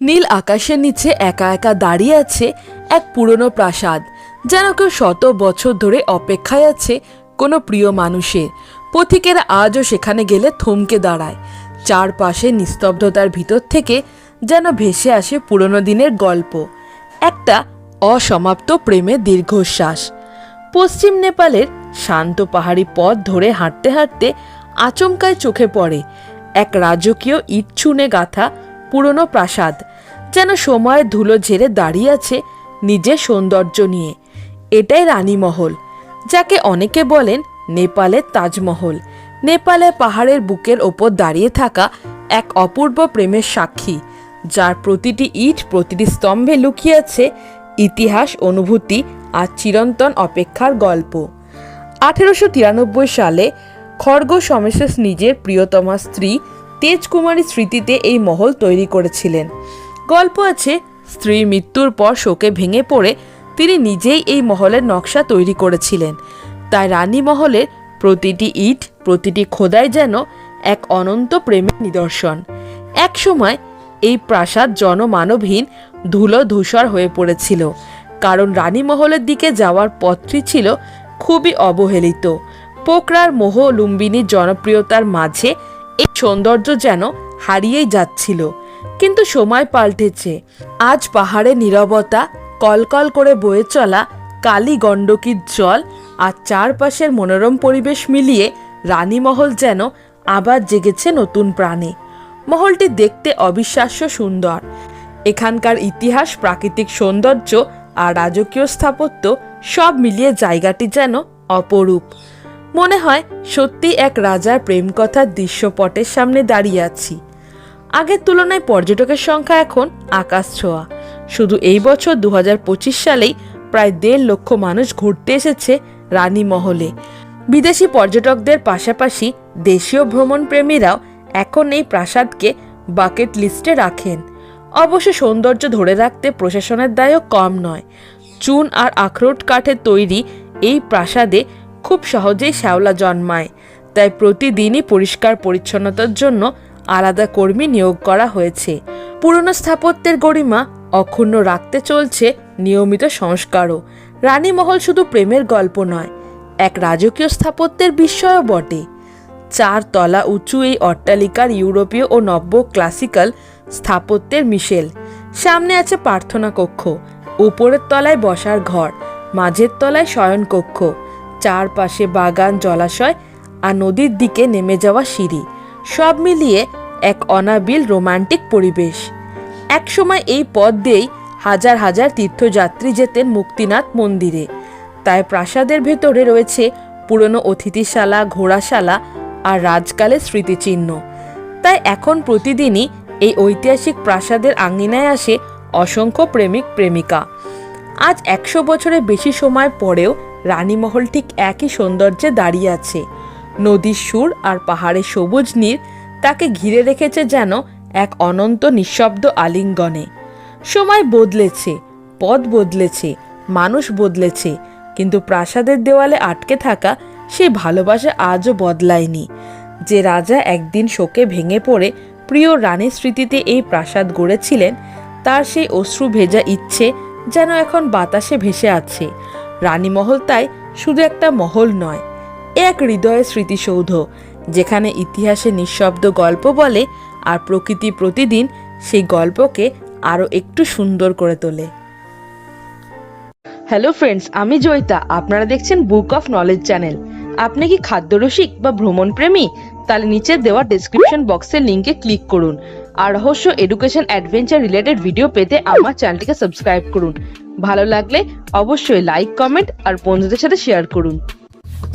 নীল আকাশের নিচে একা একা দাঁড়িয়ে আছে এক পুরনো প্রাসাদ, যেন কেউ শত বছর ধরে অপেক্ষায় আছে কোনো প্রিয় মানুষের। পথিকেরা আজও সেখানে গেলে থমকে দাঁড়ায়। চারপাশে নিস্তব্ধতার ভিতর থেকে যেন ভেসে আসে পুরনো দিনের গল্প। একটা অসমাপ্ত প্রেমের দীর্ঘশ্বাস। পশ্চিম নেপালের শান্ত পাহাড়ি পথ ধরে হাঁটতে হাঁটতে আচমকায় চোখে পড়ে এক রাজকীয় ইট চুনে গাথা পুরনো প্রাসাদ। যেন সময়ের ধুলো ঝেড়ে দাঁড়িয়ে আছে নিজের সৌন্দর্য নিয়ে। এটাই রানীমহল, যাকে অনেকে বলেন নেপালের তাজমহল। নেপালে পাহাড়ের বুকের ওপর দাঁড়িয়ে থাকা এক অপূর্ব প্রেমের সাক্ষী, যার প্রতিটি ইট প্রতিটি স্তম্ভে লুকিয়ে আছে ইতিহাস, অনুভূতি আর চিরন্তন অপেক্ষার গল্প। আঠেরোশো তিরানব্বই সালে খড়গ সমেশেষ নিজের প্রিয়তমা স্ত্রী তেজকুমারী স্মৃতিতে এই মহল তৈরি করেছিলেন। গল্প আছে স্ত্রীর মৃত্যুর পর শোকে ভেঙে পড়ে তিনি নিজেই এই মহলের নকশা তৈরি করেছিলেন। তাই রানী মহলের প্রতিটি ইট, প্রতিটি খোদাই যেন এক অনন্ত প্রেমের নিদর্শন। এক সময় এই প্রাসাদ জনমানবহীন ধুলো ধূসর হয়ে পড়েছিল। কারণ রানীমহলের দিকে যাওয়ার পথটি ছিল খুবই অবহেলিত। পোকরার মোহ লুম্বিনীর জনপ্রিয়তার মাঝে এই সৌন্দর্য যেন হারিয়েই যাচ্ছিল। কিন্তু সময় পাল্টেছে। আজ পাহাড়ে নীরবতা, কলকল করে বয়ে চলা, কালী গণ্ডকীর জল আর চারপাশের মনোরম পরিবেশ মিলিয়ে রানীমহল যেন আবার জেগেছে নতুন প্রাণে। মহলটি দেখতে অবিশ্বাস্য সুন্দর। এখানকার ইতিহাস, প্রাকৃতিক সৌন্দর্য আর রাজকীয় স্থাপত্য সব মিলিয়ে জায়গাটি যেন অপরূপ। মনে হয় সত্যি এক রাজার প্রেম কথার দৃশ্যপটের সামনে দাঁড়িয়ে আছি। আগের তুলনায় পর্যটকের সংখ্যা এখন আকাশ ছোঁয়া। শুধু এই বছর দু সালেই প্রায় দেড় লক্ষ মানুষ ঘুরতে এসেছে রানীমহলে বিদেশি পর্যটকদের পাশাপাশি দেশীয় ভ্রমণ প্রেমীরাও এখন এই প্রাসাদকে বাকেট লিস্টে রাখেন। অবশ্য সৌন্দর্য ধরে রাখতে প্রশাসনের দায়ও কম নয়। চুন আর আখরোট কাঠের তৈরি এই প্রাসাদে খুব সহজেই শ্যাওলা জন্মায়, তাই প্রতিদিনই পরিষ্কার পরিচ্ছন্নতার জন্য আলাদা কর্মী নিয়োগ করা হয়েছে। পুরনো স্থাপত্যের গরিমা অক্ষুণ্ণ রাখতে চলছে নিয়মিত সংস্কারও। রানীমহল শুধু প্রেমের গল্প নয়, এক রাজকীয় স্থাপত্যের বিস্ময়ও বটে। চার তলা উঁচু এই অট্টালিকার ইউরোপীয় ও নব্য ক্লাসিক্যাল স্থাপত্যের মিশেল। সামনে আছে প্রার্থনা কক্ষ, উপরের তলায় বসার ঘর, মাঝের তলায় শয়নকক্ষ চারপাশে বাগান, জলাশয় আর নদীর দিকে নেমে যাওয়া সিঁড়ি। সব মিলিয়ে এক অনাবিল রোমান্টিক পরিবেশ। একসময় এই পথ দিয়েই হাজার হাজার তীর্থযাত্রী যেতেন মুক্তিনাথ মন্দিরে। তাই প্রাসাদের ভেতরে রয়েছে পুরনো অতিথিশালা, ঘোড়াশালা আর রাজকালের স্মৃতিচিহ্ন। তাই এখন প্রতিদিনই এই ঐতিহাসিক প্রাসাদের আঙ্গিনায় আসে অসংখ্য প্রেমিক, প্রেমিকা। আজ একশো বছরের বেশি সময় পরেও রানীমহল ঠিক একই সৌন্দর্যে দাঁড়িয়ে আছে। নদীর সুর আর পাহাড়ে সবুজ নীর তাকে ঘিরে রেখেছে যেন এক অনন্ত নিঃশব্দ আলিঙ্গনে। সময় বদলেছে, পথ বদলেছে, মানুষ বদলেছে, কিন্তু প্রাসাদের দেওয়ালে আটকে থাকা সেই ভালোবাসা আজও বদলায়নি। যে রাজা একদিন শোকে ভেঙে পড়ে প্রিয় রানীর স্মৃতিতে এই প্রাসাদ গড়েছিলেন, তার সেই অশ্রু ভেজা ইচ্ছে যেন এখন বাতাসে ভেসে আছে। রানীমহল তাই শুধু একটা মহল নয় এক হৃদয়ের স্মৃতিসৌধ, যেখানে ইতিহাসে নিঃশব্দ গল্প বলে আর প্রকৃতি প্রতিদিন সেই গল্পকে আরও একটু সুন্দর করে তোলে। হ্যালো ফ্রেন্ডস আমি জয়িতা। আপনারা দেখছেন বুক অফ নলেজ চ্যানেল আপনি কি খাদ্যরসিক বা ভ্রমণ প্রেমী তাহলে নিচে দেওয়া ডেসক্রিপশন বক্সের লিংকে ক্লিক করুন। আর রহস্য এডুকেশন অ্যাডভেঞ্চার রিলেটেড ভিডিও পেতে আমার চ্যানেলটিকে সাবস্ক্রাইব করুন। ভালো লাগলে অবশ্যই লাইক কমেন্ট আর বন্ধুদের সাথে শেয়ার করুন।